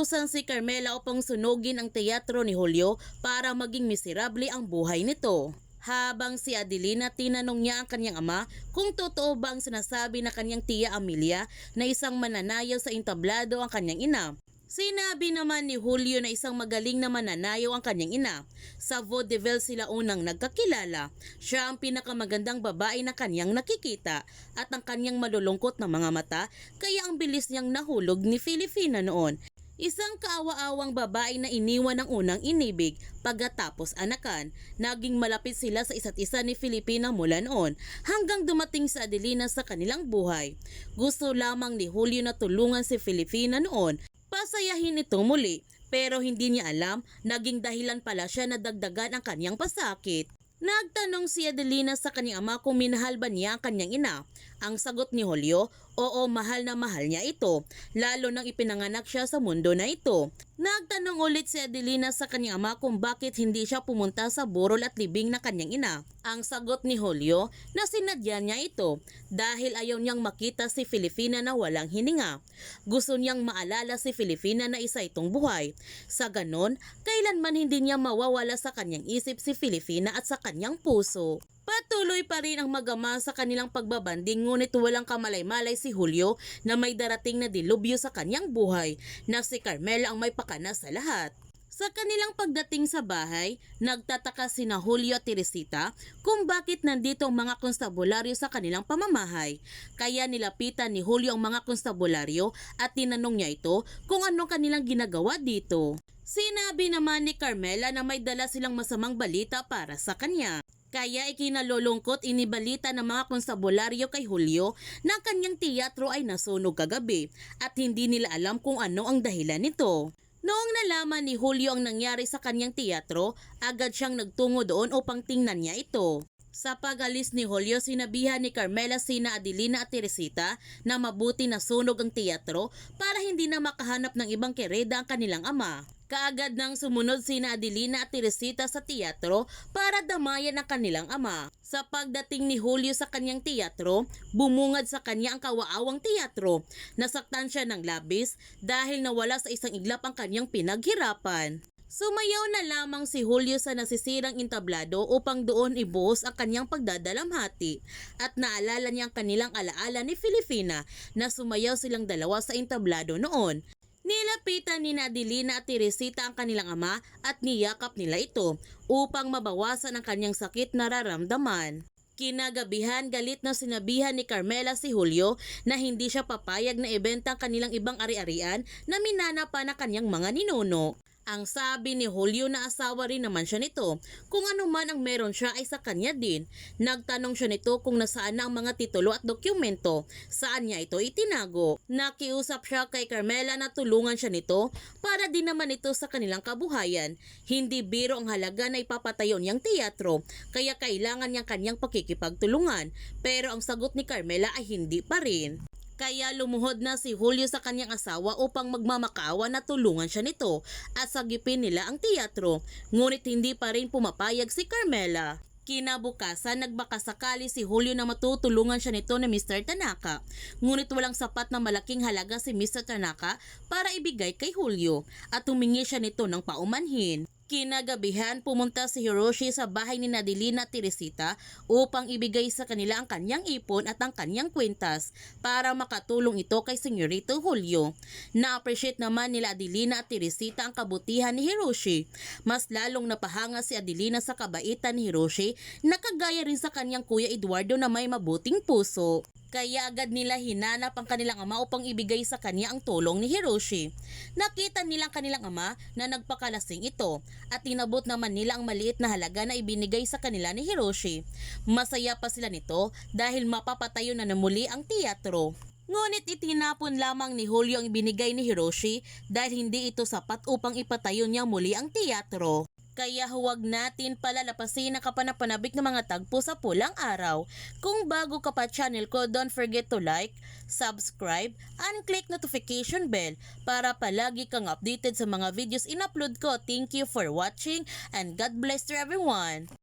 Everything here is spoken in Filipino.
Inutusan si Carmela upang sunugin ang teatro ni Julio para maging miserable ang buhay nito. Habang si Adelina tinanong niya ang kanyang ama kung totoo ba ang sinasabi na kanyang tiya Amelia na isang mananayaw sa entablado ang kanyang ina. Sinabi naman ni Julio na isang magaling na mananayaw ang kanyang ina. Sa vaudeville sila unang nagkakilala. Siya ang pinakamagandang babae na kanyang nakikita at ang kanyang malulungkot na mga mata kaya ang bilis niyang nahulog ni Filipina noon. Isang kaawa-awang babae na iniwan ng unang inibig pagkatapos anakan. Naging malapit sila sa isa't isa ni Filipina mula noon hanggang dumating sa Adelina sa kanilang buhay. Gusto lamang ni Julio na tulungan si Filipina noon pasayahin ito muli pero hindi niya alam naging dahilan pala siya na dagdagan ang kanyang pasakit. Nagtanong si Adelina sa kanyang ama kung minahal ba niya ang kanyang ina. Ang sagot ni Julio, oo mahal na mahal niya ito, lalo nang ipinanganak siya sa mundo na ito. Nagtanong ulit si Adelina sa kanyang ama kung bakit hindi siya pumunta sa burol at libing na kanyang ina. Ang sagot ni Julio na sinadya niya ito dahil ayaw niyang makita si Filipina na walang hininga. Gusto niyang maalala si Filipina na isa itong buhay. Sa ganon, kailanman hindi niya mawawala sa kanyang isip si Filipina at sa kanyang puso. Patuloy pa rin ang magama sa kanilang pagbabanding ngunit walang kamalay-malay si Julio na may darating na dilubyo sa kanyang buhay na si Carmela ang may pakana sa lahat. Sa kanilang pagdating sa bahay, nagtataka sina Julio at Teresita kung bakit nandito ang mga konstabularyo sa kanilang pamamahay. Kaya nilapitan ni Julio ang mga konstabularyo at tinanong niya ito kung anong kanilang ginagawa dito. Sinabi naman ni Carmela na may dala silang masamang balita para sa kanya. Kaya ikinalulungkot inibalita ng mga konstabularyo kay Julio na ang kanyang teatro ay nasunog kagabi at hindi nila alam kung ano ang dahilan nito. Noong nalaman ni Julio ang nangyari sa kanyang teatro, agad siyang nagtungo doon upang tingnan niya ito. Sa pag-alis ni Julio, sinabihan ni Carmela sina Adelina at Teresita na mabuti na sunog ang teatro para hindi na makahanap ng ibang kereda ang kanilang ama. Kaagad nang sumunod sina Adelina at Teresita sa teatro para damayan ang kanilang ama. Sa pagdating ni Julio sa kanyang teatro, bumungad sa kanya ang kawaawang teatro. Nasaktan siya ng labis dahil nawala sa isang iglap ang kanyang pinaghirapan. Sumayaw na lamang si Julio sa nasisirang entablado upang doon ibuhos ang kanyang pagdadalamhati at naalala niya ang kanilang alaala ni Filipina na sumayaw silang dalawa sa entablado noon. Nilapitan ni Nadelina at Teresita ang kanilang ama at niyakap nila ito upang mabawasan ang kanyang sakit na nararamdaman. Kinagabihan galit na sinabihan ni Carmela si Julio na hindi siya papayag na ibenta ang kanilang ibang ari-arian na minana pa na kanyang mga ninuno. Ang sabi ni Julio na asawa rin naman siya nito. Kung ano man ang meron siya ay sa kanya din. Nagtanong siya nito kung nasaan na ang mga titulo at dokumento. Saan niya ito itinago. Nakiusap siya kay Carmela na tulungan siya nito para din naman ito sa kanilang kabuhayan. Hindi biro ang halaga na ipapatayo niyang teatro kaya kailangan niyang kanyang pakikipagtulungan. Pero ang sagot ni Carmela ay hindi pa rin. Kaya lumuhod na si Julio sa kanyang asawa upang magmamakaawa na tulungan siya nito at sagipin nila ang teatro. Ngunit hindi pa rin pumapayag si Carmela. Kinabukasan, nagbakasakali si Julio na matutulungan siya nito ni Mr. Tanaka. Ngunit walang sapat na malaking halaga si Mr. Tanaka para ibigay kay Julio at humingi siya nito ng paumanhin. Kinagabihan, pumunta si Hiroshi sa bahay ni Nadelina at Teresita upang ibigay sa kanila ang kanyang ipon at ang kanyang kwintas para makatulong ito kay Senyorito Julio. Na-appreciate naman nila Adelina at Teresita ang kabutihan ni Hiroshi. Mas lalong napahanga si Adelina sa kabaitan ni Hiroshi na kagaya rin sa kanyang kuya Eduardo na may mabuting puso. Kaya agad nila hinanap ang kanilang ama upang ibigay sa kanya ang tulong ni Hiroshi. Nakita nilang kanilang ama na nagpakalasing ito at tinabot naman nila ang maliit na halaga na ibinigay sa kanila ni Hiroshi. Masaya pa sila nito dahil mapapatayo na namuli ang teatro. Ngunit itinapon lamang ni Julio ang ibinigay ni Hiroshi dahil hindi ito sapat upang ipatayo niya muli ang teatro. Kaya huwag natin palalapasin ang kapanapanabik ng mga tagpo sa pulang araw. Kung bago ka pa channel ko, don't forget to like, subscribe, and click notification bell para palagi kang updated sa mga videos in-upload ko. Thank you for watching and God bless to everyone!